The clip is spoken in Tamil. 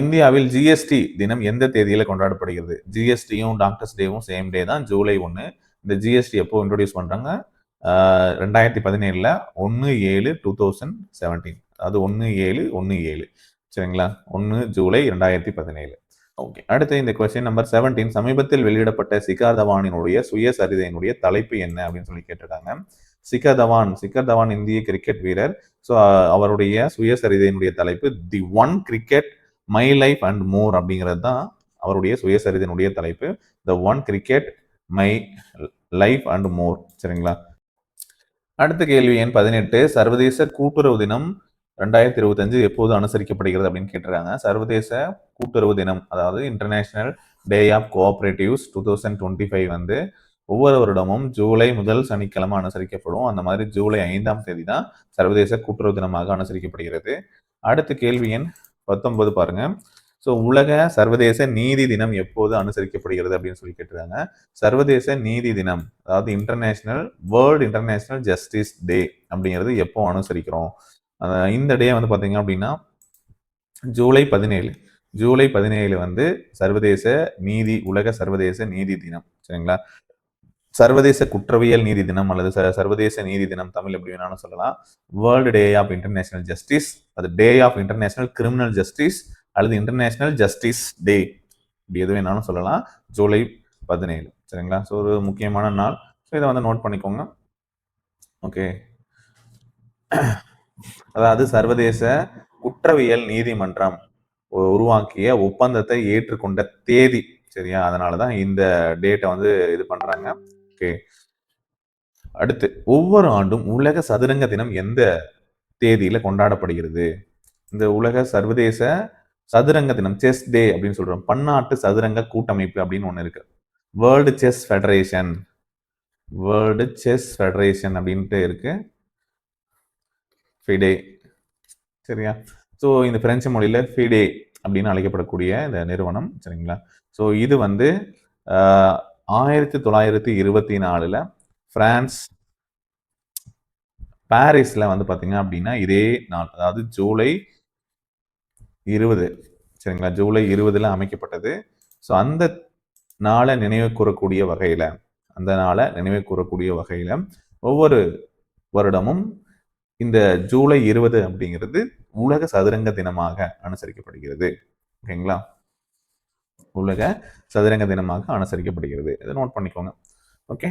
இந்தியாவில் ஜிஎஸ்டி தினம் எந்த தேதியில் கொண்டாடப்படுகிறது? ஜிஎஸ்டியும் டாக்டர்ஸ் டேவும் சேம் டே தான் ஜூலை ஒன்று இந்த ஜிஎஸ்டி எப்போ இன்ட்ரடியூஸ் பண்ணுறாங்க ரெண்டாயிரத்தி பதினேழில் ஒன்று ஏழு டூ தௌசண்ட் செவன்டீன் அது ஒன்று ஏழு ஒன்று ஏழு. சரிங்களா? ஒன்று ஜூலை ரெண்டாயிரத்தி பதினேழு. ஓகே அடுத்து இந்த கொஸ்டின் நம்பர் செவன்டீன் சமீபத்தில் வெளியிடப்பட்ட சிகார் தவானினுடைய சுயசரிதையினுடைய தலைப்பு என்ன அப்படின்னு சொல்லி கேட்டிருக்காங்க. சிகர் தவான் சிகர் தவான் இந்திய கிரிக்கெட் வீரர். ஸோ அவருடைய சுயசரிதையினுடைய தலைப்பு the one cricket my life and more அப்படிங்கிறது தான் அவருடைய சுயசரிதையினுடைய தலைப்பு. The one cricket my life and more சரிங்களா? அடுத்த கேள்வி எண் பதினெட்டு. சர்வதேச கூட்டுறவு தினம் ரெண்டாயிரத்தி இருபத்தஞ்சு எப்போது அனுசரிக்கப்படுகிறது அப்படின்னு கேட்டிருக்காங்க. சர்வதேச கூட்டுறவு தினம் அதாவது International Day of Cooperatives two thousand twenty five வந்து ஒவ்வொரு வருடமும் ஜூலை முதல் சனிக்கிழமை அனுசரிக்கப்படும். அந்த மாதிரி ஜூலை ஐந்தாம் தேதி தான் சர்வதேச கூட்டுறவு தினமாக அனுசரிக்கப்படுகிறது. அடுத்த கேள்வி எண் பத்தொன்பது பாருங்க. ஸோ உலக சர்வதேச நீதி தினம் எப்போது அனுசரிக்கப்படுகிறது அப்படின்னு சொல்லி கேட்டிருக்காங்க. சர்வதேச நீதி தினம் அதாவது International World International Justice Day அப்படிங்கிறது எப்போ அனுசரிக்கிறோம்? இந்த டே வந்து பார்த்தீங்க அப்படின்னா ஜூலை பதினேழு. ஜூலை பதினேழு வந்து சர்வதேச நீதி உலக சர்வதேச நீதி தினம். சரிங்களா? சர்வதேச குற்றவியல் நீதி தினம் அல்லது ச- சர்வதேச நீதி தினம் தமிழ் எப்படி வேணாலும் சொல்லலாம். World Day of International Justice அது Day of International Criminal Justice அல்லது இன்டர்நேஷனல் ஜஸ்டிஸ் டே இப்படி எது வேணாலும் சொல்லலாம். ஜூலை பதினேழு. சரிங்களா? ஸோ ஒரு முக்கியமான நாள். ஸோ இதை வந்து நோட் பண்ணிக்கோங்க. ஓகே அதாவது சர்வதேச குற்றவியல் நீதிமன்றம் உருவாக்கிய ஒப்பந்தத்தை ஏற்றுக்கொண்ட தேதி. சரியா? அதனால தான் இந்த டேட்டை வந்து இது பண்ணுறாங்க ஓகே அடுத்து ஒவ்வொரு ஆண்டும் உலக சதுரங்க தினம் எந்த தேதியில கொண்டாடப்படுகிறது? இந்த உலக சர்வதேச சதுரங்க தினம் செஸ் டே அப்படின்னு சொல்றோம். பன்னாட்டு சதுரங்க கூட்டமைப்பு அப்படின்னு ஒன்று இருக்கு. World Chess Federation. World Chess Federation அப்படின்ட்டு இருக்கு. ஃபிடே சரியா? ஸோ இந்த பிரெஞ்சு மொழியில ஃபிடே அப்படின்னு அழைக்கப்படக்கூடிய இந்த நிறுவனம் சரிங்களா? ஸோ இது வந்து ஆயிரத்தி தொள்ளாயிரத்தி இருபத்தி நாலில் ஃப்ரான்ஸ் பாரிஸில் வந்து பார்த்தீங்க அப்படின்னா இதே நாள் அதாவது ஜூலை இருபது சரிங்களா? ஜூலை இருபதில் அமைக்கப்பட்டது. ஸோ அந்த நாளை நினைவு கூறக்கூடிய வகையில் அந்த நாளை நினைவு கூறக்கூடிய வகையில் ஒவ்வொரு வருடமும் இந்த ஜூலை இருபது அப்படிங்கிறது உலக சதுரங்க தினமாக அனுசரிக்கப்படுகிறது. ஓகேங்களா? உலக சதுரங்க தினமாக அனுசரிக்கப்படுகிறது. இதை நோட் பண்ணிக்கோங்க. ஓகே